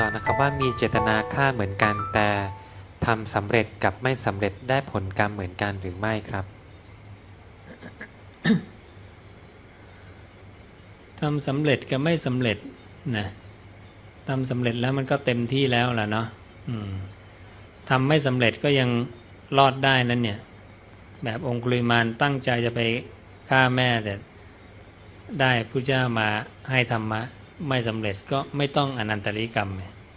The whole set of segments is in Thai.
ต่อนะครับว่ามีเจตนาฆ่าเหมือนกัน แต่ทำสำเร็จกับไม่สำเร็จได้ผลกรรมเหมือนกันหรือไม่ครับทำสำเร็จกับไม่สำเร็จนะทำสำเร็จแล้วมันก็เต็มที่แล้วล่ะเนาะทำไม่สำเร็จก็ยังรอดได้นั่นเนี่ย แบบองคุลิมานตั้งใจจะไปฆ่าแม่แต่ได้พระเจ้ามาให้ธรรมะ ไม่สำเร็จก็ไม่ต้องอนันตริกรรม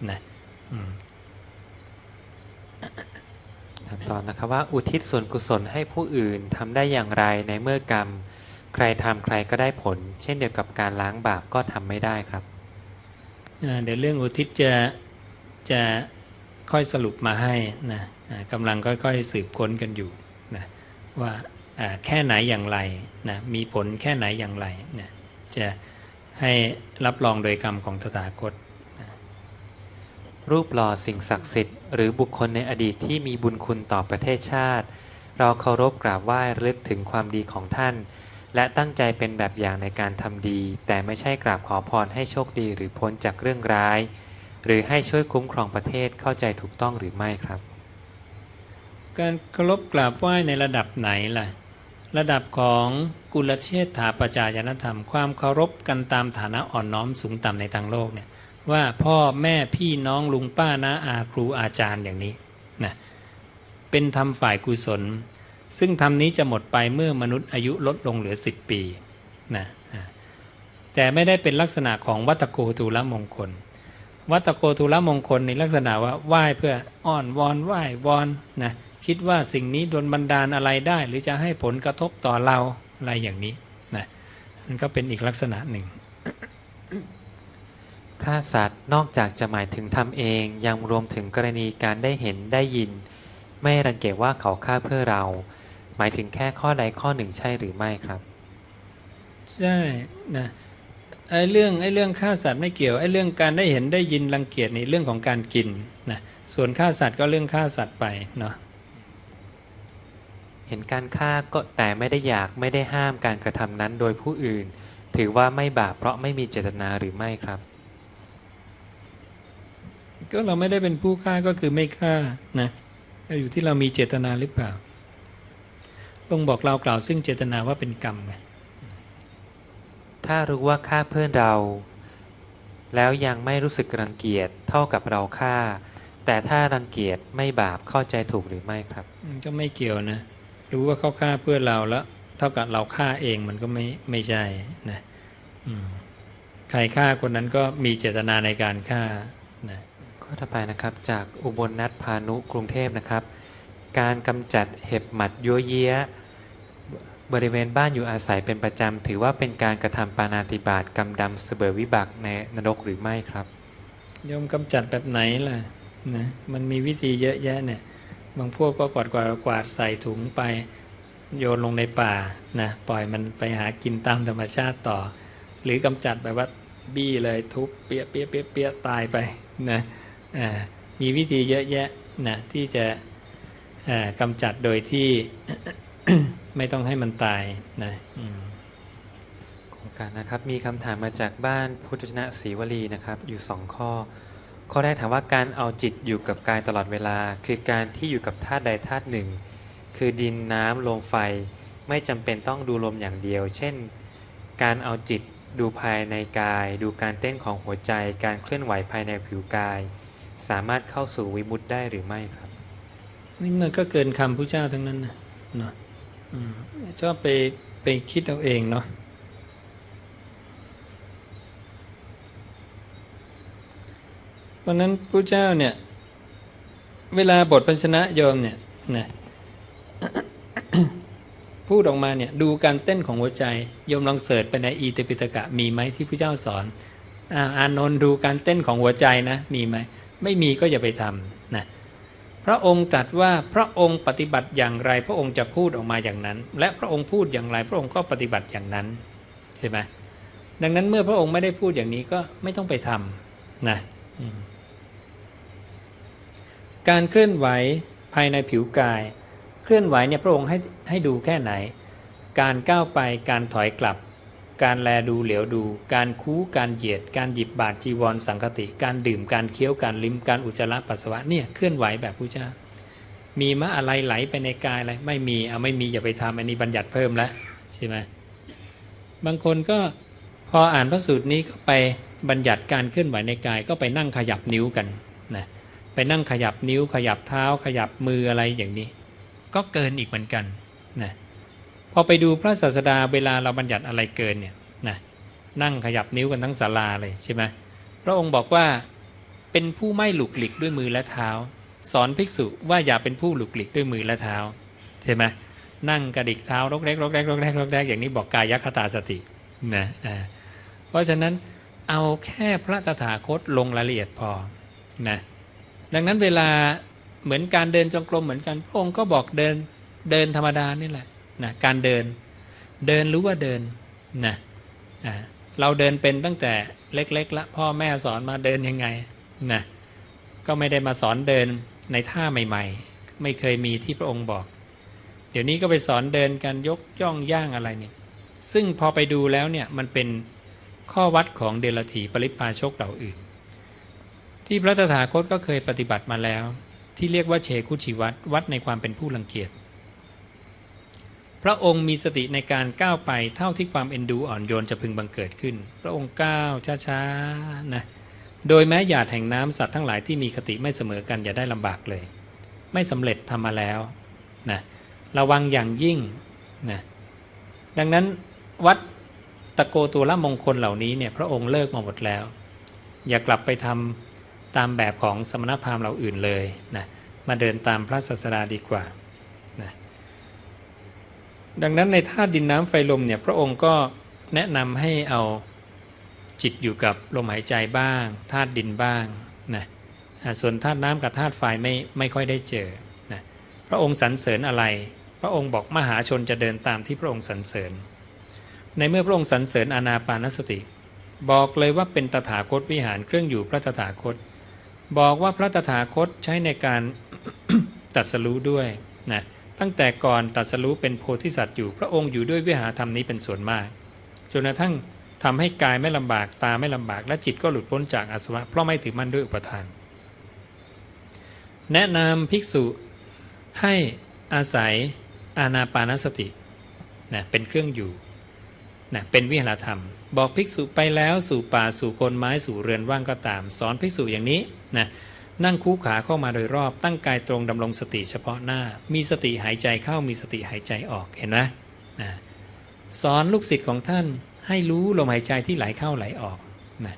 นะอืมถามต่อนะครับว่าอุทิศส่วนกุศลให้ผู้อื่นทำได้อย่างไรในเมื่อกรรม ใครทำใครก็ได้ผล เช่นเดียวกับการล้างบาปก็ทำไม่ได้ครับอ่าเดี๋ยวเรื่องอุทิศจะจะค่อยสรุปมาให้นะอ่ากำลังค่อยๆสืบค้นกันอยู่นะว่าอ่าแค่ไหนอย่างไรนะมีผลแค่ไหนอย่างไรนะจะ ให้รับรองโดยคำของตถาคต รูปหล่อสิ่งศักดิ์สิทธิ์หรือบุคคลในอดีตที่มีบุญคุณต่อประเทศชาติ เราเคารพกราบไหว้ระลึกถึงความดีของท่าน และตั้งใจเป็นแบบอย่างในการทำดี แต่ไม่ใช่กราบขอพรให้โชคดีหรือพ้นจากเรื่องร้าย หรือให้ช่วยคุ้มครองประเทศเข้าใจถูกต้องหรือไม่ครับ การเคารพกราบไหว้ในระดับไหนล่ะ ระดับของกุลเชษฐาปัจจายนธรรม ความเคารพกันตามฐานะอ่อนน้อมสูงต่ำในทางโลกเนี่ยว่าพ่อแม่พี่น้องลุงป้าน้าอาครูอาจารย์อย่างนี้นะเป็นธรรมฝ่ายกุศล ซึ่งธรรมนี้จะหมดไปเมื่อมนุษย์อายุลดลงเหลือ 10 ปีนะแต่ไม่ได้เป็นลักษณะของวัตโกทูลมงคล วัตโกทูลมงคลในลักษณะว่าไหว้เพื่ออ้อนวอนไหว้วอนนะ คิดว่าสิ่งนี้โดนบันดาลอะไรได้ หรือจะให้ผลกระทบต่อเราอะไรอย่างนี้นะมันก็เป็นอีกลักษณะหนึ่งฆ่าสัตว์นอกจากจะหมายถึงทำเองยังรวมถึงกรณีการได้เห็นได้ยิน ไม่รังเกียจว่าเขาฆ่าเพื่อเรา หมายถึงแค่ข้อใดข้อหนึ่งใช่หรือไม่ครับใช่นะไอ้เรื่องไอ้เรื่องฆ่าสัตว์ไม่เกี่ยวไอ้เรื่องการได้เห็นได้ยินรังเกียจนี่เรื่องของการกินนะส่วนฆ่าสัตว์ก็เรื่องฆ่าสัตว์ไปเนาะเห็นการฆ่าก็แต่ไม่ได้อยากไม่ได้ห้ามการกระทำนั้นโดยผู้อื่น ถือว่าไม่บาปเพราะไม่มีเจตนาหรือไม่ครับ ก็เราไม่ได้เป็นผู้ฆ่าก็คือไม่ฆ่านะก็อยู่ที่เรามีเจตนาหรือเปล่าพระองค์บอกเรากล่าวซึ่งเจตนาว่าเป็นกรรมไงถ้ารู้ว่าฆ่าเพื่อนเรา แล้วยังไม่รู้สึกรังเกียจเท่ากับเราฆ่า แต่ถ้ารังเกียจไม่บาปเข้าใจถูกหรือไม่ครับมันก็ไม่เกี่ยวนะ รู้ว่าเขาฆ่าเพื่อเราแล้ว เท่ากับเราฆ่าเองมันก็ไม่ไม่ใช่นะอืมใครฆ่าคนนั้นก็มีเจตนาในการฆ่านะข้อต่อไปนะครับจากอุบลนัทพานุกรุงเทพนะครับ การกำจัดเห็บหมัดยั่วเยี้ยบริเวณบ้านอยู่อาศัยเป็นประจำ ถือว่าเป็นการกระทำปานาติบาตกรรมดำเสเบยวิบักในนรกหรือไม่ครับโยมกำจัดแบบไหนล่ะนะมันมีวิธีเยอะแยะเนี่ย บางพวกก็กวาดกวาดกวาดใส่ถุงไปโยนลงในป่านะปล่อยมันไปหากินตามธรรมชาติต่อ หรือกำจัดแบบว่าบี้เลยทุบเปียเปียเปียเปียตายไปนะมีวิธีเยอะแยะนะที่จะอ่ากำจัดโดยที่ไม่ต้องให้มันตายนะอืมโครงการนะครับมีคำถามมาจากบ้านพุทธชนะศรีวลีนะครับ อยู่สองข้อ ข้อแรกถามว่าการเอาจิตอยู่กับกายตลอดเวลา คือการที่อยู่กับธาตุใดธาตุหนึ่ง คือดินน้ำลมไฟ ไม่จำเป็นต้องดูลมอย่างเดียว เช่น การเอาจิตดูภายในกาย ดูการเต้นของหัวใจ การเคลื่อนไหวภายในผิวกาย สามารถเข้าสู่วิมุตได้หรือไม่ครับนี่มันก็เกินคำพระเจ้าทั้งนั้นนะเนาะชอบไปไปคิดเอาเองเนาะ เพราะนั้นพระเจ้าเนี่ย เวลาบทพัญชนะโยมเนี่ยนะพูดออกมาเนี่ยดูการเต้นของหัวใจโยมลองเสิร์ชไปในอีติปิตกะมีไหมที่พระเจ้าสอนอาอานนท์ดูการเต้นของหัวใจนะมีไหมไม่มีก็อย่าไปทำนะพระองค์ตรัสว่าพระองค์ปฏิบัติอย่างไร พระองค์จะพูดออกมาอย่างนั้น และพระองค์พูดอย่างไร พระองค์ก็ปฏิบัติอย่างนั้นใช่ไหมดังนั้นเมื่อพระองค์ไม่ได้พูดอย่างนี้ก็ไม่ต้องไปทำนะอืม การเคลื่อนไหวภายในผิวกาย เคลื่อนไหวเนี่ยพระองค์ให้ให้ดูแค่ไหน การก้าวไปการถอยกลับ การแลดูเหลียวดู การคู้การเหยียด การหยิบบาทจีวรสังคติ การดื่มการเคี้ยวการลิ้มการอุจจาระปัสสาวะเนี่ยเคลื่อนไหวแบบพุทธเจ้ามีมะอะไรไหลไปในกายอะไรไม่มีเอาไม่มีอย่าไปทำอันนี้บัญญัติเพิ่มแล้วใช่ไหมบางคนก็พออ่านพระสูตรนี้ก็ไปบัญญัติการเคลื่อนไหวในกายก็ไปนั่งขยับนิ้วกันนะ ไปนั่งขยับนิ้วขยับเท้าขยับมืออะไรอย่างนี้ ก็เกินอีกเหมือนกันนะพอไปดูพระศาสดาเวลาเราบัญญัติอะไรเกินเนี่ยนะนั่งขยับนิ้วกันทั้งศาลาเลยใช่ไหมพระองค์บอกว่าเป็นผู้ไม่หลุกหลิกด้วยมือและเท้า สอนภิกษุว่าอย่าเป็นผู้หลุกหลิกด้วยมือและเท้าใช่ไหมนั่งกระดิกเท้ารกเล็กรกแรกรกแรกรกแรกอย่างนี้บอกกายคตาสตินะเพราะฉะนั้นเอาแค่พระตถาคตลงรายละเอียดพอนะ ดังนั้นเวลาเหมือนการเดินจงกรมเหมือนกันพระองค์ก็บอกเดินเดินธรรมดานี่แหละนะการเดินเดินรู้ว่าเดินนะเราเดินเป็นตั้งแต่เล็กๆละพ่อแม่สอนมาเดินยังไงนะก็ไม่ได้มาสอนเดินในท่าใหม่ ๆ ไม่เคยมีที่พระองค์บอก เดี๋ยวนี้ก็ไปสอนเดินกันยกย่องย่างอะไรเนี่ยซึ่งพอไปดูแล้วเนี่ยมันเป็นข้อวัดของเดลถีปริพาชกเหล่าอื่น ที่พระตถาคตก็เคยปฏิบัติมาแล้ว ที่เรียกว่าเชคุชิวัดวัดในความเป็นผู้รังเกียจ พระองค์มีสติในการก้าวไปเท่าที่ความเอ็นดูอ่อนโยนจะพึงบังเกิดขึ้น พระองค์ก้าวช้าๆนะโดยแม้หยาดแห่งน้ำสัตว์ทั้งหลายที่มีคติไม่เสมอกันอย่าได้ลำบากเลย ไม่สำเร็จทำมาแล้วนะระวังอย่างยิ่งนะดังนั้นวัดตะโกตัวละมงคลเหล่านี้เนี่ยพระองค์เลิกมาหมดแล้ว อย่ากลับไปทำ ตามแบบของสมณพราหมณ์เหล่าอื่นเลยนะมาเดินตามพระศาสดาดีกว่านะดังนั้นในธาตุดินน้ำไฟลมเนี่ยพระองค์ก็แนะนำให้เอาจิตอยู่กับลมหายใจบ้างธาตุดินบ้างนะส่วนธาตุน้ำกับธาตุไฟไม่ไม่ค่อยได้เจอนะพระองค์สรรเสริญอะไร พระองค์บอกมหาชนจะเดินตามที่พระองค์สรรเสริญ ในเมื่อพระองค์สรรเสริญอานาปานสติ บอกเลยว่าเป็นตถาคตวิหารเครื่องอยู่พระตถาคต บอกว่าพระตถาคตใช้ในการตรัสรู้ด้วยนะตั้งแต่ก่อนตรัสรู้เป็นโพธิสัตว์อยู่พระองค์อยู่ด้วยวิหารธรรมนี้เป็นส่วนมากจนกระทั่งทำให้กายไม่ลำบากตาไม่ลำบากและจิตก็หลุดพ้นจากอาสวะเพราะไม่ถือมั่นด้วยอุปทาน แนะนำภิกษุให้อาศัยอานาปานสตินะเป็นเครื่องอยู่นะเป็นวิหารธรรม บอกภิกษุไปแล้วสู่ป่าสู่โคนไม้สู่เรือนว่างก็ตาม สอนภิกษุอย่างนี้ นะนั่งคู่ขาเข้ามาโดยรอบตั้งกายตรงดำรงสติเฉพาะหน้า มีสติหายใจเข้ามีสติหายใจออกเห็นไหมนะสอนลูกศิษย์ของท่านให้รู้ลมหายใจที่ไหลเข้าไหลออกนะ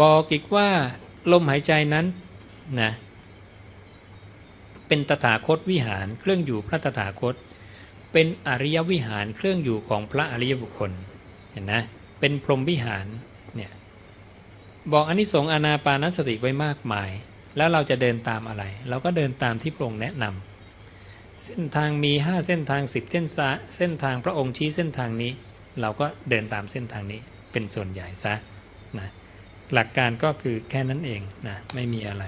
บอกอีกว่าลมหายใจนั้นนะเป็นตถาคตวิหารเครื่องอยู่พระตถาคต เป็นอริยวิหารเครื่องอยู่ของพระอริยบุคคลเห็นนะเป็นพรหมวิหารเนี่ย บอกอนนิสงส์อานาปานสติไว้มากมาย แล้วเราจะเดินตามอะไร เราก็เดินตามที่พระองค์แนะนำเส้นทางมี 5 เส้นทาง 10 เส้นซาเส้นทางพระองค์ชี้เส้นทางนี้ เราก็เดินตามเส้นทางนี้เป็นส่วนใหญ่ซะนะหลักการก็คือแค่นั้นเองนะไม่มีอะไร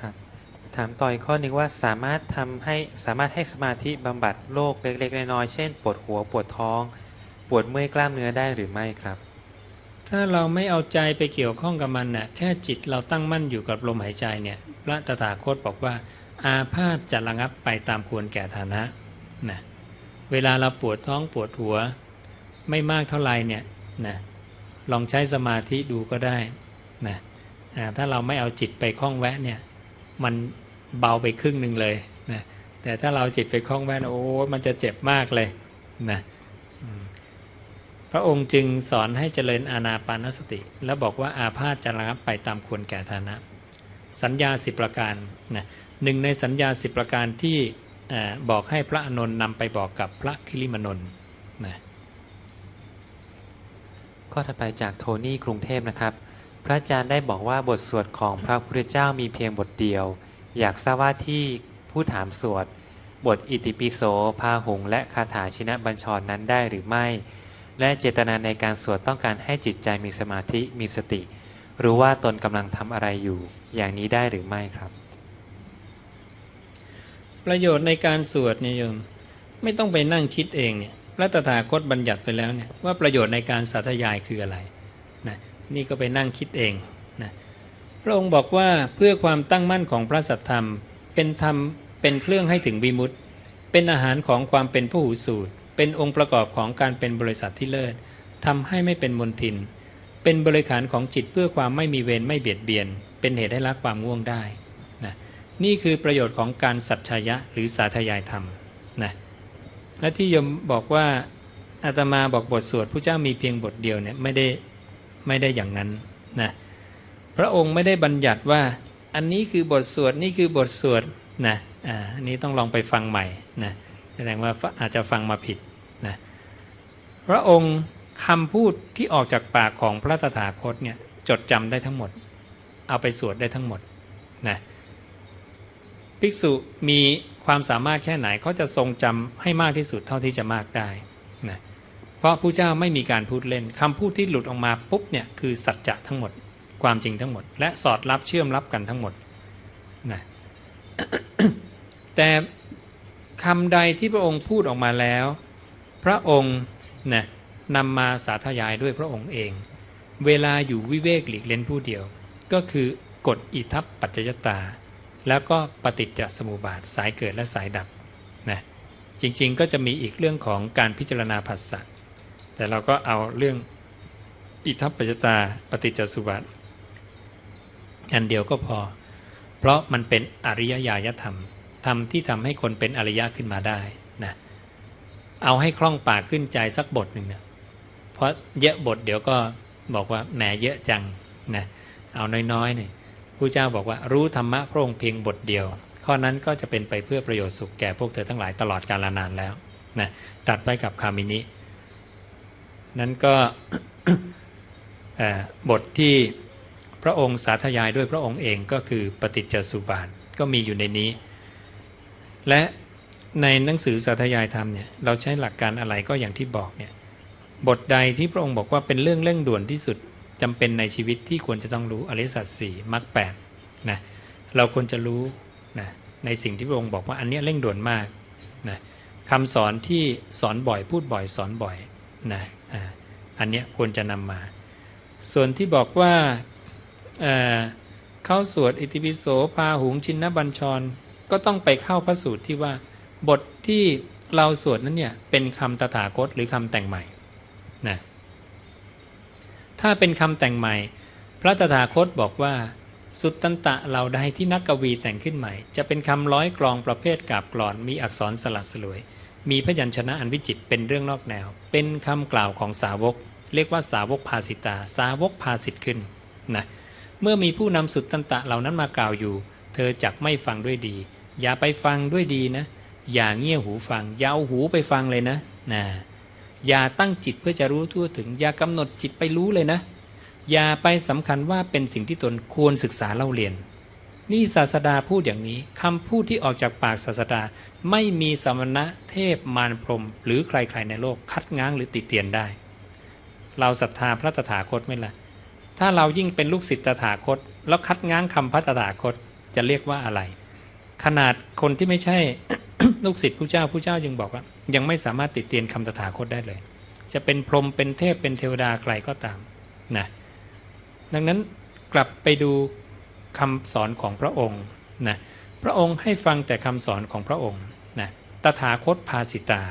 ครับถามต่ออีกข้อหนึ่งว่าสามารถทำให้สามารถให้สมาธิบำบัดโรคเล็กๆน้อยๆเช่นปวดหัวปวดท้อง ปวดเมื่อยกล้ามเนื้อได้หรือไม่ครับ ถ้าเราไม่เอาใจไปเกี่ยวข้องกับมันน่ะแค่จิตเราตั้งมั่นอยู่กับลมหายใจเนี่ย พระตถาคตบอกว่า อาพาธจะระงับไปตามควรแก่ฐานะนะเวลาเราปวดท้องปวดหัว ไม่มากเท่าไหร่เนี่ยนะลองใช้สมาธิดูก็ได้นะอ่าถ้าเราไม่เอาจิตไปคล้องแวะเนี่ยมันเบาไปครึ่งหนึ่งเลยนะแต่ถ้าเราจิตไปคล้องแวะนโอ้มันจะเจ็บมากเลยนะ พระองค์จึงสอนให้เจริญอานาปานสติ แล้วบอกว่าอาพาธจะระงับไปตามควรแก่ฐานะ สัญญาสิบประการนะหนึ่งในสัญญาสิบประการที่บอกให้พระอานนท์นำไปบอกกับพระคิริมานนท์นะข้อถัดไปจากโทนี่กรุงเทพนะครับ พระอาจารย์ได้บอกว่าบทสวดของพระพุทธเจ้ามีเพียงบทเดียว อยากทราบว่าที่ผู้ถามสวด บทอิติปิโสพาหุงและคาถาชินะบัญชรนั้นได้หรือไม่ และเจตนาในการสวดต้องการให้จิตใจมีสมาธิมีสติ รู้ว่าตนกำลังทำอะไรอยู่ อย่างนี้ได้หรือไม่ครับ ประโยชน์ในการสวดเนี่ยโยมไม่ต้องไปนั่งคิดเองเนี่ยพระตถาคตบัญญัติไปแล้วเนี่ยว่าประโยชน์ในการสาธยายคืออะไรนะนี่ก็ไปนั่งคิดเองนะพระองค์บอกว่าเพื่อความตั้งมั่นของพระสัทธรรม เป็นธรรมเป็นเครื่องให้ถึงวิมุตติเป็นอาหารของความเป็นผู้หูสูตร เป็นองค์ประกอบของการเป็นบริษัทที่เลิศทำให้ไม่เป็นมนทิน เป็นบริขารของจิตเพื่อความไม่มีเวรไม่เบียดเบียน เป็นเหตุให้ละความง่วงได้นะนี่คือประโยชน์ของการสัจชายะหรือสาธยายธรรมนะและที่โยมบอกว่าอาตมาบอกบทสวดผู้เจ้ามีเพียงบทเดียวเนี่ยไม่ได้ไม่ได้อย่างนั้นนะพระองค์ไม่ได้บัญญัติว่าอันนี้คือบทสวดนี่คือบทสวดนะอ่าอันนี้ต้องลองไปฟังใหม่นะแสดงว่าอาจจะฟังมาผิด พระองค์คำพูดที่ออกจากปากของพระตถาคตเนี่ยจดจำได้ทั้งหมด เอาไปสวดได้ทั้งหมดนะภิกษุมีความสามารถแค่ไหนเขาจะทรงจำให้มากที่สุดเท่าที่จะมากได้นะเพราะผู้เจ้าไม่มีการพูดเล่นคำพูดที่หลุดออกมาปุ๊บเนี่ยคือสัจจะทั้งหมด ความจริงทั้งหมด และสอดรับเชื่อมรับกันทั้งหมดนะแต่คำใดที่พระองค์พูดออกมาแล้ว พระองค์ นะนำมาสาธยายด้วยพระองค์เอง เวลาอยู่วิเวกหลีกเล่นผู้เดียว ก็คือกฎอิทัปปัจจยตา แล้วก็ปฏิจจสมุปบาทสายเกิดและสายดับนะจริงๆก็จะมีอีกเรื่องของการพิจารณาผัสสะแต่เราก็เอาเรื่องอิทัปปัจจตาปฏิจจสมุปบาทอันเดียวก็พอ เพราะมันเป็นอริยญาณธรรมธรรมที่ทำให้คนเป็นอริยะขึ้นมาได้ เอาให้คล่องปากขึ้นใจสักบทหนึ่งนะเพราะเยอะบทเดี๋ยวก็บอกว่าแหมเยอะจังนะเอาน้อยๆเนี่ยผู้เจ้าบอกว่ารู้ธรรมะพระองค์เพียงบทเดียว ข้อนั้นก็จะเป็นไปเพื่อประโยชน์สุขแก่พวกเธอทั้งหลายตลอดกาลนานแล้วนะตัดไปกับคามินิ นั้นก็บทที่พระองค์สาธยายด้วยพระองค์เองก็คือปฏิจจสุบาทก็มีอยู่ในนี้ และ ในหนังสือสาธยายธรรมเนี่ยเราใช้หลักการอะไรก็อย่างที่บอกเนี่ยบทใดที่พระองค์บอกว่าเป็นเรื่องเร่งด่วนที่สุดจำเป็นในชีวิตที่ควรจะต้องรู้อริสัจสี่มรรคแปดนะเราควรจะรู้นะในสิ่งที่พระองค์บอกว่าอันนี้เร่งด่วนมากนะคำสอนที่สอนบ่อยพูดบ่อยสอนบ่อยนะอันนี้ควรจะนำมา ส่วนที่บอกว่าเเข้าสวดอิติปิโสพาหุงชินนบัญชร ก็ต้องไปเข้าพระสูตรที่ว่า บทที่เราสวดนั้นเนี่ยเป็นคำตถาคตหรือคำแต่งใหม่นะถ้าเป็นคำแต่งใหม่ พระตถาคตบอกว่า สุตตันตะเราใดที่นักกวีแต่งขึ้นใหม่ จะเป็นคำร้อยกรองประเภทกาบกรอนมีอักษรสลัดสลวย มีพยัญชนะอันวิจิตเป็นเรื่องนอกแนว เป็นคำกล่าวของสาวก เรียกว่าสาวกภาสิตา สาวกภาสิทธ์ขึ้นนะเมื่อมีผู้นำสุตตันตะเหล่านั้นมากล่าวอยู่ เธอจักไม่ฟังด้วยดี อย่าไปฟังด้วยดีนะ อย่าเงี่ยหูฟัง อย่าเอาหูไปฟังเลยนะนะอย่าตั้งจิตเพื่อจะรู้ทั่วถึง อย่ากำหนดจิตไปรู้เลยนะ อย่าไปสำคัญว่าเป็นสิ่งที่ตนควรศึกษาเล่าเรียน นี่ศาสดาพูดอย่างนี้คำพูดที่ออกจากปากศาสดา ไม่มีสมณะเทพมารพรม หรือใครๆในโลกคัดง้างหรือติเตียนได้ เราศรัทธาพระตถาคตไหมล่ะ ถ้าเรายิ่งเป็นลูกศิษย์ตถาคต แล้วคัดง้างคำพระตถาคตจะเรียกว่าอะไร ขนาดคนที่ไม่ใช่ ลูกศิษย์ผู้เจ้าผู้เจ้ายังบอกว่า ยังไม่สามารถติดเตียนคำตถาคตได้เลย จะเป็นพรหมเป็นเทพเป็นเทวดาใครก็ตามนะดังนั้นกลับไปดูคำสอนของพระองค์นะพระองค์ให้ฟังแต่คำสอนของพระองค์นะตถาคตภาสิตา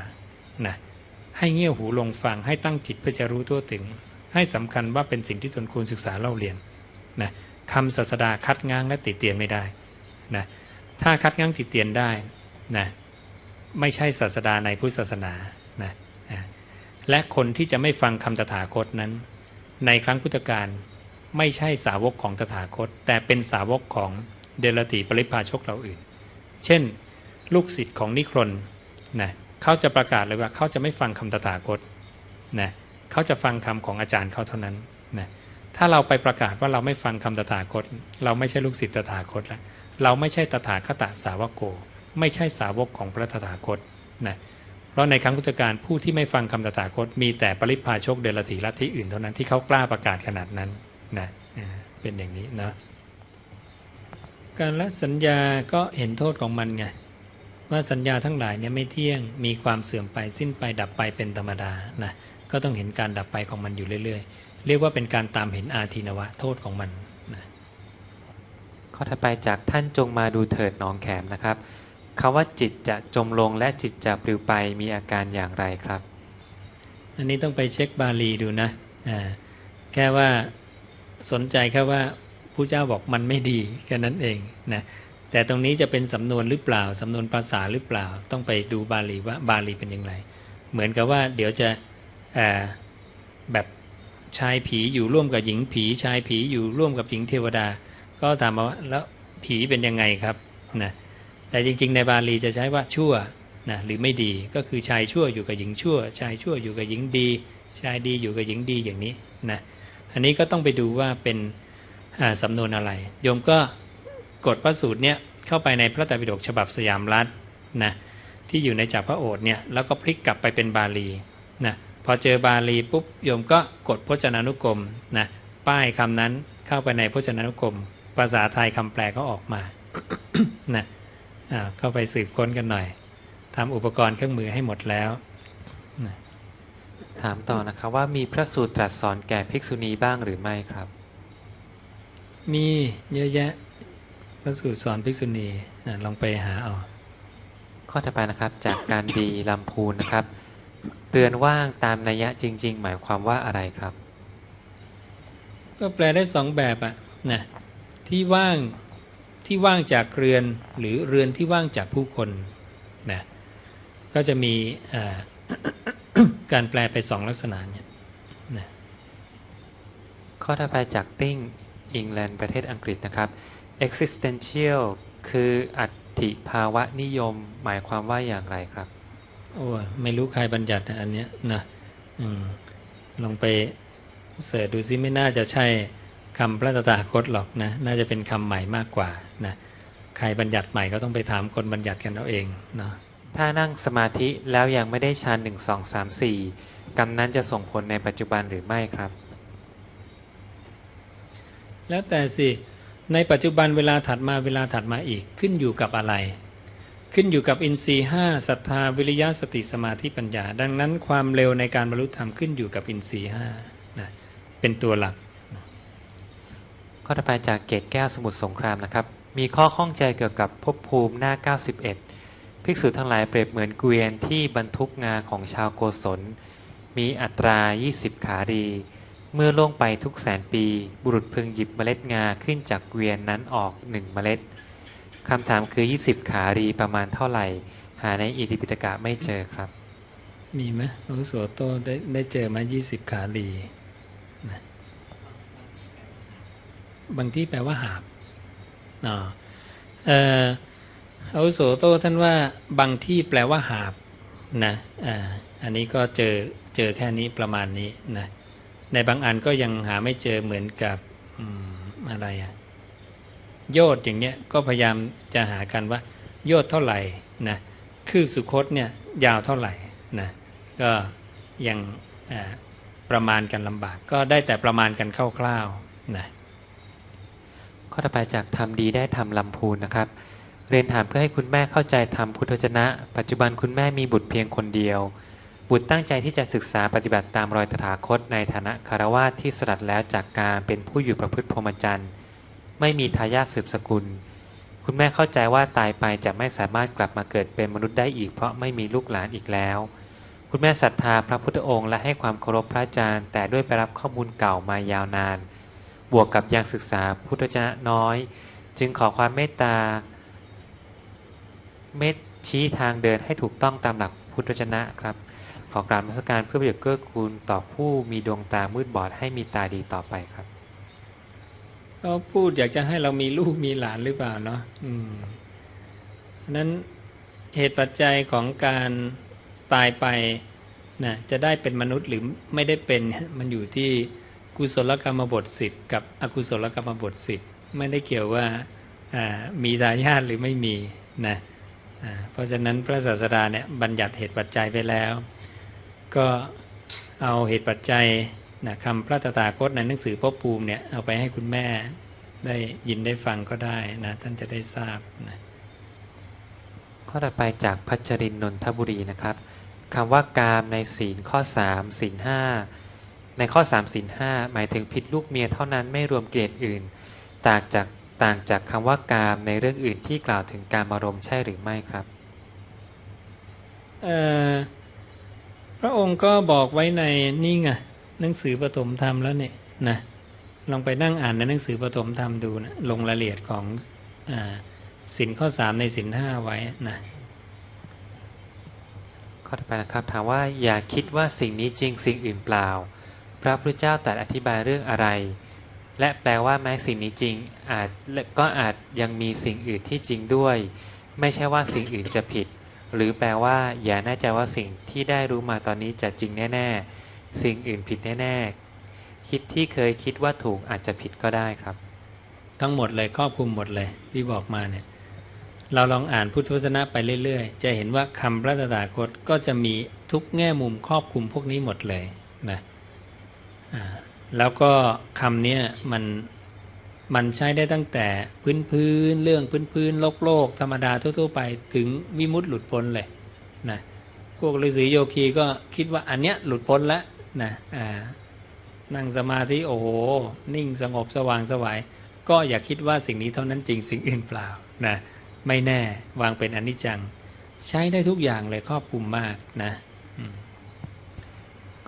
นะให้เงี่ยวหูลงฟังให้ตั้งจิตเพื่อจะรู้ทั่วถึง ให้สำคัญว่าเป็นสิ่งที่ตนควรศึกษาเล่าเรียนนะคำศาสดาคัดง้างและติเตียนไม่ได้นะถ้าคัดง้างติเตียนได้ นะไม่ใช่ศาสดาในพุทธศาสนานะอ่าและคนที่จะไม่ฟังคำตถาคตนั้น ในครั้งพุทธกาลไม่ใช่สาวกของตถาคต แต่เป็นสาวกของเดลติปริพาชกเราอื่น เช่น ลูกศิษย์ของนิครนนะเขาจะประกาศเลยว่าเขาจะไม่ฟังคำตถาคตนะเขาจะฟังคำของอาจารย์เขาเท่านั้นนะถ้าเราไปประกาศว่าเราไม่ฟังคำตถาคต เราไม่ใช่ลูกศิษย์ตถาคตแล้วเราไม่ใช่ตถาคตสาวกโก ไม่ใช่สาวกของพระตถาคตนะเพราะในครั้งพุทธกาลผู้ที่ไม่ฟังคำตถาคต มีแต่ปริพาชกเดลถีลัทธิอื่นเท่านั้นที่เขากล้าประกาศขนาดนั้นนะเป็นอย่างนี้นะการละสัญญาก็เห็นโทษของมันไงว่าสัญญาทั้งหลายเนี่ยไม่เที่ยงมีความเสื่อมไปสิ้นไปดับไปเป็นธรรมดานะก็ต้องเห็นการดับไปของมันอยู่เรื่อยๆ เรียกว่าเป็นการตามเห็นอาทีนวะโทษของมันนะข้อถัดไปจากท่านจงมาดูเถิดน้องแขมนะครับ คาว่าจิตจะจมลงและจิตจะปลิวไปมีอาการอย่างไรครับ อันนี้ต้องไปเช็คบาลีดูนะแค่ว่าสนใจแค่ว่าผู้เจ้าบอกมันไม่ดีแค่นั้นเองนะแต่ตรงนี้จะเป็นสำนวนหรือเปล่า สำนวนภาษาหรือเปล่า ต้องไปดูบาลีว่าบาลีเป็นอย่างไร เหมือนกับว่าเดี๋ยวจะแบบชายผีอยู่ร่วมกับหญิงผี ชายผีอยู่ร่วมกับหญิงเทวดา ก็ถามมาว่าแล้วผีเป็นยังไงครับนะ แต่จริง ๆ ในบาลีจะใช้ว่าชั่วนะหรือไม่ดีก็คือชายชั่วอยู่กับหญิงชั่ว ชายชั่วอยู่กับหญิงดี ชายดีอยู่กับหญิงดีอย่างนี้นะอันนี้ก็ต้องไปดูว่าเป็นสำนวนอะไร โยมก็กดพระสูตรเนี่ยเข้าไปในพระไตรปิฎกฉบับสยามรัฐนะที่อยู่ในจักรพระโอษฐ์เนี่ยแล้วก็พลิกกลับไปเป็นบาลีนะพอเจอบาลีปุ๊บโยมก็กดพจนานุกรมนะป้ายคำนั้นเข้าไปในพจนานุกรม ภาษาไทยคำแปลก็ออกมานะ เข้าไปสืบค้นกันหน่อยทำอุปกรณ์เครื่องมือให้หมดแล้ว ถามต่อนะครับว่ามีพระสูตรตรัสสอนแก่ภิกษุณีบ้างหรือไม่ครับ มีเยอะแยะพระสูตรสอนภิกษุณีอะลองไปหาเอาข้อถัดไปนะครับจากการดีลำพูนนะครับ เรือนว่างตามนัยยะจริง ๆ หมายความว่าอะไรครับ ก็แปลได้สองแบบอะนะที่ว่าง ที่ว่างจากเรือนหรือเรือนที่ว่างจากผู้คนนะก็จะมีเอ่อการแปลไปสองลักษณะเนี่ยนะข้อถัดไปจากติ้งอิงแลนด์ประเทศอังกฤษนะครับ existential คืออัติภาวะนิยมหมายความว่าอย่างไรครับ โอ้ยไม่รู้ใครบัญญัตินะอันเนี้ยนะอืมลองไปเสิร์ชดูซิไม่น่าจะใช่ คำพระตถาคตหรอกนะน่าจะเป็นคำใหม่มากกว่านะใครบัญญัติใหม่ก็ต้องไปถามคนบัญญัติกันเอาเองเนาะถ้านั่งสมาธิแล้วยังไม่ได้ฌานหนึ่งสองสามสี่กรรมนั้นจะส่งผลในปัจจุบันหรือไม่ครับ แล้วแต่สิในปัจจุบันเวลาถัดมาเวลาถัดมาอีกขึ้นอยู่กับอะไร ขึ้นอยู่กับอินทรีย์ห้าศรัทธาวิริยะสติสมาธิปัญญา ดังนั้นความเร็วในการบรรลุธรรมขึ้นอยู่กับอินทรีย์ห้านะเป็นตัวหลัก ข้อต่อไปจากเกตแก้วสมุทรสงครามนะครับ มีข้อข้องใจเกี่ยวกับภพภูมิหน้า 91 ภิกษุทั้งหลายเปรียบเหมือนเกวียนที่บรรทุกงาของชาวโกศล มีอัตรา 20 ขารีเมื่อล่วงไปทุกแสนปี บุรุษพึงหยิบเมล็ดงาขึ้นจากเกวียนนั้นออก1เมล็ดคำถามคือ 20 ขารีประมาณเท่าไหร่ หาในอิติปิฎกะไม่เจอครับ มีไหมอาวุโสโตได้ได้เจอมายี่สิบขาลีนะ บางที่แปลว่าหาบอาวุโสโตท่านว่าบางที่แปลว่าหาบนะอันนี้ก็เจอเจอแค่นี้ประมาณนี้นะในบางอันก็ยังหาไม่เจอเหมือนกับอะไรอะโยดอย่างเนี้ยก็พยายามจะหากันว่า โยดเท่าไหร่นะคืบสุคตเนี่ยยาวเท่าไหร่นะก็ยังประมาณกันลำบากก็ได้แต่ประมาณกันคร่าวๆนะ ข้อต่อไปจากทำดีได้ทำลำพูนนะครับ เรียนถามเพื่อให้คุณแม่เข้าใจทำพุทธจนะ ปัจจุบันคุณแม่มีบุตรเพียงคนเดียว บุตรตั้งใจที่จะศึกษาปฏิบัติตามรอยตถาคตในฐานะคารวาสที่สลัดแล้วจากการเป็นผู้อยู่ประพฤติพรหมจรรย์ ไม่มีทายาทสืบสกุล คุณแม่เข้าใจว่าตายไปจะไม่สามารถกลับมาเกิดเป็นมนุษย์ได้อีก เพราะไม่มีลูกหลานอีกแล้ว คุณแม่ศรัทธาพระพุทธองค์และให้ความเคารพพระอาจารย์ แต่ด้วยไปรับข้อมูลเก่ามายาวนาน บวกกับยังศึกษาพุทธจนะน้อย จึงขอความเมตตา เมตชี้ทางเดินให้ถูกต้องตามหลักพุทธจนะครับ ขอกราบมัสการเพื่อประโยชน์เกื้อกูลต่อผู้มีดวงตามืดบอดให้มีตาดีต่อไปครับเขาพูดอยากจะให้เรามีลูกมีหลานหรือเปล่าเนาะอืมนั้นเหตุปัจจัยของการตายไปนะจะได้เป็นมนุษย์หรือไม่ได้เป็นมันอยู่ที่ กุศลกรรมบทสิกับอกุศลกรรมบทสิไม่ได้เกี่ยวว่ามีทายาทหรือไม่มีนะเพราะฉะนั้นพระศาสดาเนี่ยบัญญัติเหตุปัจจัยไปแล้ว ก็เอาเหตุปัจจัยนะคำพระตถาคตในหนังสือพ่อภูมิเนี่ยเอาไปให้คุณแม่ได้ยินได้ฟังก็ได้นะท่านจะได้ทราบนะข้อต่อไปจากพัชรินนนทบุรีนะครับคำว่ากามในศีลข้อ 3 ศีล5 ในข้อ3ศีล5หมายถึงผิดลูกเมียเท่านั้นไม่รวมเกรดอื่น ต่างจากต่างจากคำว่ากามในเรื่องอื่นที่กล่าวถึงการอารมณ์ใช่หรือไม่ครับเอ่อพระองค์ก็บอกไว้ในนี่ไงหนังสือปฐมธรรมแล้วเนี่ยนะลองไปนั่งอ่านในหนังสือปฐมธรรมดูนะลงรายละเอียดของอาสินข้อสามในสินห้าไว้นะข้อต่อไปนะครับถามว่าอย่าคิดว่าสิ่งนี้จริงสิ่งอื่นเปล่า พระพุทธเจ้าตรัสอธิบายเรื่องอะไร และแปลว่าแม้สิ่งนี้จริงอาจก็อาจยังมีสิ่งอื่นที่จริงด้วย ไม่ใช่ว่าสิ่งอื่นจะผิด หรือแปลว่า อย่าแน่ใจว่าสิ่งที่ได้รู้มาตอนนี้จะจริงแน่ ๆ สิ่งอื่นผิดแน่ๆคิดที่เคยคิดว่าถูกอาจจะผิดก็ได้ครับ ทั้งหมดเลยครอบคลุมหมดเลยที่บอกมาเนี่ยเราลองอ่านพุทธวจนะไปเรื่อยๆ จะเห็นว่าคำพระตถาคตก็จะมีทุกแง่มุมครอบคลุมพวกนี้หมดเลยนะ แล้วก็คำนี้มันมันใช้ได้ตั้งแต่พื้นพื้นเรื่องพื้นพื้นโลกโลกธรรมดาทั่วๆไปถึงวิมุตติหลุดพ้นเลยนะพวกฤาษีโยคีก็คิดว่าอันเนี้ยหลุดพ้นแล้วนะนั่งสมาธิโอ้โห นิ่งสงบสว่างสวายก็อย่าคิดว่าสิ่งนี้เท่านั้นจริงสิ่งอื่นเปล่านะไม่แน่วางเป็นอนิจจัง ใช้ได้ทุกอย่างเลยครอบคลุมมากนะ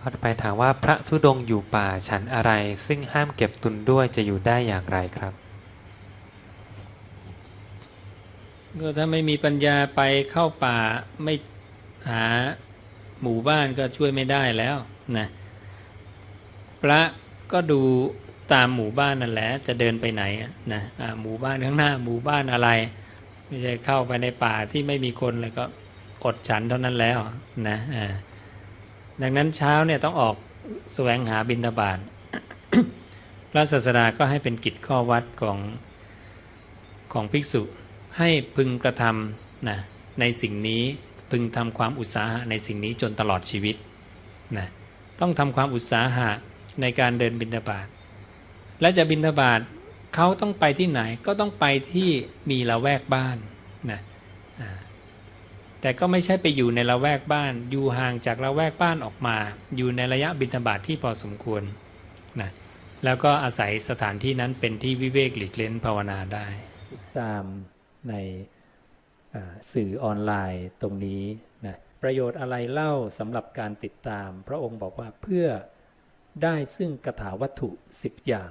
ข้อต่อไปถามว่าพระธุดงค์อยู่ป่าฉันอะไร ซึ่งห้ามเก็บตุนด้วยจะอยู่ได้อย่างไรครับก็ถ้าไม่มีปัญญาไปเข้าป่าไม่หาหมู่บ้านก็ช่วยไม่ได้แล้วนะพระก็ดูตามหมู่บ้านนั่นแหละจะเดินไปไหนอะนะหมู่บ้านข้างหน้าหมู่บ้านอะไร ไม่ใช่เข้าไปในป่าที่ไม่มีคนเลยก็อดฉันเท่านั้นแล้วนะอ่า ดังนั้นเช้าเนี่ยต้องออกแสวงหาบิณฑบาตพระศาสดาก็ให้เป็นกิจข้อวัดของของภิกษุ ให้พึงกระทำนะในสิ่งนี้พึงทำความอุตสาหะในสิ่งนี้จนตลอดชีวิตนะต้องทำความอุตสาหะในการเดินบิณฑบาตและจะบิณฑบาตเขาต้องไปที่ไหนก็ต้องไปที่มีละแวกบ้านนะ แต่ก็ไม่ใช่ไปอยู่ในละแวกบ้าน อยู่ห่างจากละแวกบ้านออกมา อยู่ในระยะบิณฑบาตที่พอสมควรนะแล้วก็อาศัยสถานที่นั้นเป็นที่วิเวกหลีกเล้นภาวนาได้ ตามในสื่อออนไลน์ตรงนี้นะประโยชน์อะไรเล่าสำหรับการติดตาม พระองค์บอกว่าเพื่อได้ซึ่งกถาวัตถุ 10 อย่าง